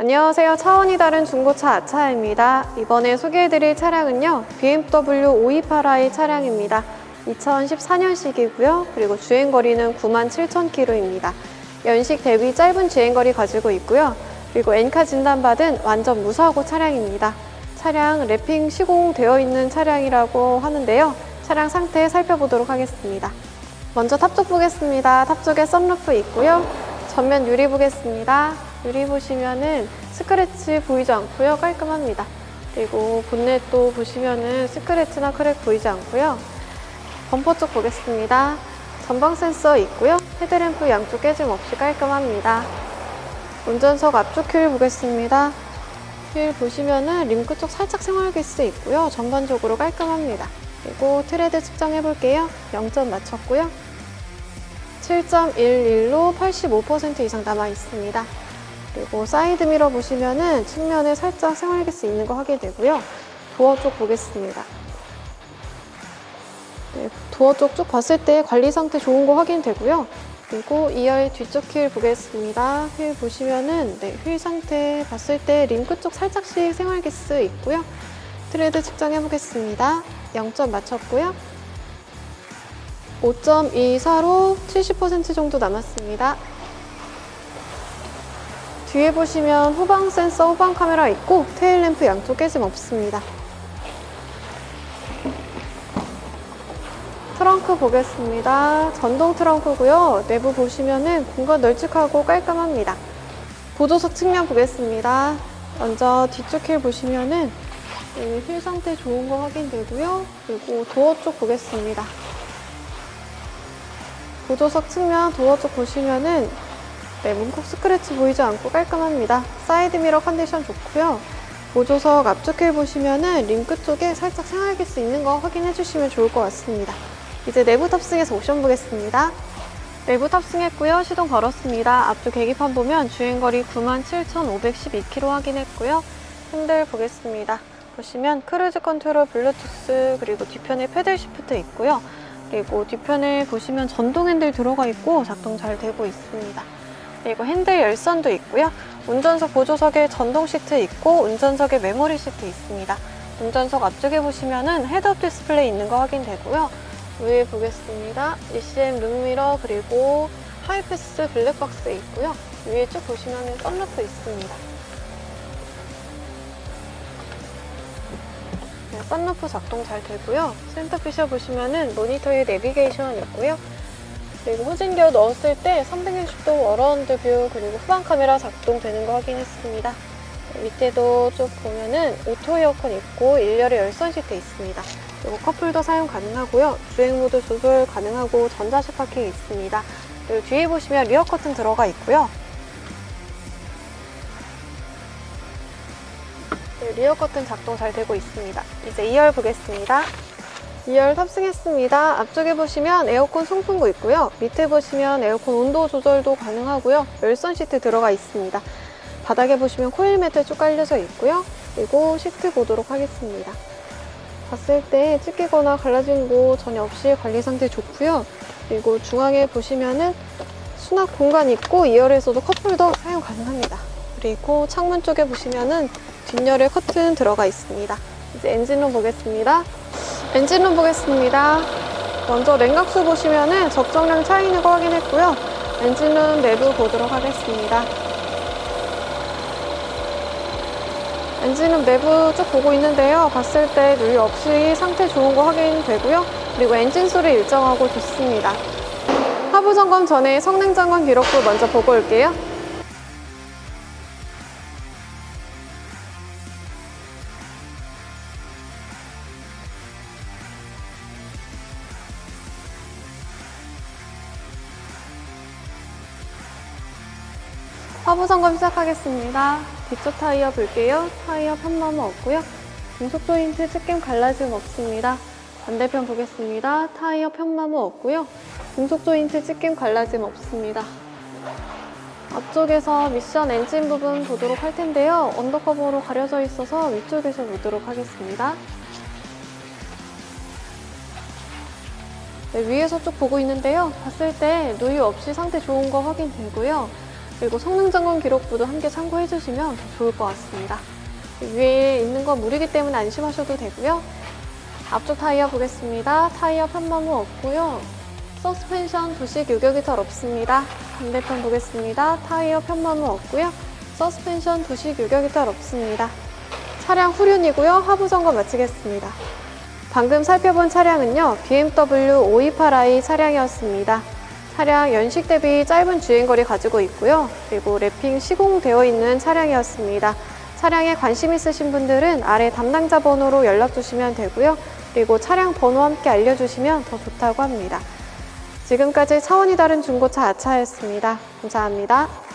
안녕하세요. 차원이 다른 중고차 아차입니다. 이번에 소개해드릴 차량은요. BMW 528i 차량입니다. 2014년식이고요. 그리고 주행거리는 97,000km입니다. 연식 대비 짧은 주행거리 가지고 있고요. 그리고 엔카 진단받은 완전 무사고 차량입니다. 차량 랩핑 시공되어 있는 차량이라고 하는데요. 차량 상태 살펴보도록 하겠습니다. 먼저 탑쪽 보겠습니다. 탑 쪽에 썬루프 있고요. 전면 유리 보겠습니다. 유리 보시면은 스크래치 보이지 않고요. 깔끔합니다. 그리고 본넷도 보시면은 스크래치나 크랙 보이지 않고요. 범퍼 쪽 보겠습니다. 전방 센서 있고요. 헤드램프 양쪽 깨짐 없이 깔끔합니다. 운전석 앞쪽 휠 보겠습니다. 휠 보시면은 림크 쪽 살짝 생활기스 있고요. 전반적으로 깔끔합니다. 그리고 트레드 측정해 볼게요. 0점 맞췄고요. 7.11로 85% 이상 남아 있습니다. 그리고 사이드 미러 보시면은 측면에 살짝 생활기스 있는 거 확인되고요. 도어 쪽 보겠습니다. 네, 도어 쪽 쭉 봤을 때 관리 상태 좋은 거 확인되고요. 그리고 2열 뒤쪽 휠 보겠습니다. 휠 보시면은 네, 휠 상태 봤을 때 림크 쪽 살짝씩 생활기스 있고요. 트레드 측정해 보겠습니다. 0점 맞췄고요. 5.24로 70% 정도 남았습니다. 뒤에 보시면 후방 센서, 후방 카메라 있고 테일 램프 양쪽 깨짐 없습니다. 트렁크 보겠습니다. 전동 트렁크고요. 내부 보시면은 공간 널찍하고 깔끔합니다. 보조석 측면 보겠습니다. 먼저 뒤쪽 휠 보시면은 네, 휠 상태 좋은 거 확인되고요. 그리고 도어 쪽 보겠습니다. 보조석 측면 도어 쪽 보시면은 네, 문콕 스크래치 보이지 않고 깔끔합니다. 사이드 미러 컨디션 좋고요. 보조석 앞쪽 휠 보시면은 링크 쪽에 살짝 생활기스 있는 거 확인해 주시면 좋을 것 같습니다. 이제 내부 탑승해서 옵션 보겠습니다. 내부 탑승했고요. 시동 걸었습니다. 앞쪽 계기판 보면 주행거리 97,512km 확인했고요. 핸들 보겠습니다. 보시면 크루즈 컨트롤 블루투스 그리고 뒤편에 패들 시프트 있고요. 그리고 뒤편에 보시면 전동 핸들 들어가 있고 작동 잘 되고 있습니다. 그리고 핸들 열선도 있고요. 운전석 보조석에 전동 시트 있고 운전석에 메모리 시트 있습니다. 운전석 앞쪽에 보시면은 헤드업 디스플레이 있는 거 확인되고요. 위에 보겠습니다. ECM 룸미러 그리고 하이패스 블랙박스 있고요. 위에 쭉 보시면은 썬루프 있습니다. 네, 썬루프 작동 잘 되고요. 센터피셔 보시면은 모니터에 내비게이션 있고요. 그리고 후진기어 넣었을 때 360도 어라운드 뷰 그리고 후방 카메라 작동되는 거 확인했습니다. 밑에도 쭉 보면은 오토 에어컨 있고 일렬에 열선 시트 있습니다. 그리고 컵홀더 사용 가능하고요. 주행 모드 조절 가능하고 전자식 파킹 있습니다. 그리고 뒤에 보시면 리어 커튼 들어가 있고요. 네, 리어 커튼 작동 잘 되고 있습니다. 이제 2열 보겠습니다. 2열 탑승했습니다. 앞쪽에 보시면 에어컨 송풍구 있고요. 밑에 보시면 에어컨 온도 조절도 가능하고요. 열선 시트 들어가 있습니다. 바닥에 보시면 코일 매트 쭉 깔려져 있고요. 그리고 시트 보도록 하겠습니다. 봤을 때 찢기거나 갈라진 곳 전혀 없이 관리 상태 좋고요. 그리고 중앙에 보시면은 수납 공간 있고 2열에서도 컵홀더 사용 가능합니다. 그리고 창문 쪽에 보시면은 뒷열에 커튼 들어가 있습니다. 이제 엔진룸 보겠습니다. 엔진룸 보겠습니다. 먼저 냉각수 보시면은 적정량 차 있는 거 확인했고요. 엔진룸 내부 보도록 하겠습니다. 엔진룸 내부 쭉 보고 있는데요. 봤을 때 누유 없이 상태 좋은 거 확인되고요. 그리고 엔진 소리 일정하고 좋습니다. 하부 점검 전에 성능 점검 기록부 먼저 보고 올게요. 하부 점검 시작하겠습니다. 뒤쪽 타이어 볼게요. 타이어 편마모 없고요. 중속 조인트 측김 갈라짐 없습니다. 반대편 보겠습니다. 타이어 편마모 없고요. 중속 조인트 측김 갈라짐 없습니다. 앞쪽에서 미션 엔진 부분 보도록 할 텐데요. 언더커버로 가려져 있어서 위쪽에서 보도록 하겠습니다. 네, 위에서 쭉 보고 있는데요. 봤을 때 누유 없이 상태 좋은 거 확인되고요. 그리고 성능 점검 기록부도 함께 참고해 주시면 더 좋을 것 같습니다. 위에 있는 건 물이기 때문에 안심하셔도 되고요. 앞쪽 타이어 보겠습니다. 타이어 편마모 없고요. 서스펜션 도식 유격이 잘 없습니다. 반대편 보겠습니다. 타이어 편마모 없고요. 서스펜션 도식 유격이 잘 없습니다. 차량 후륜이고요. 하부 점검 마치겠습니다. 방금 살펴본 차량은요, BMW 528i 차량이었습니다. 차량 연식 대비 짧은 주행거리 가지고 있고요. 그리고 랩핑 시공되어 있는 차량이었습니다. 차량에 관심 있으신 분들은 아래 담당자 번호로 연락 주시면 되고요. 그리고 차량 번호 함께 알려주시면 더 좋다고 합니다. 지금까지 차원이 다른 중고차 아차였습니다. 감사합니다.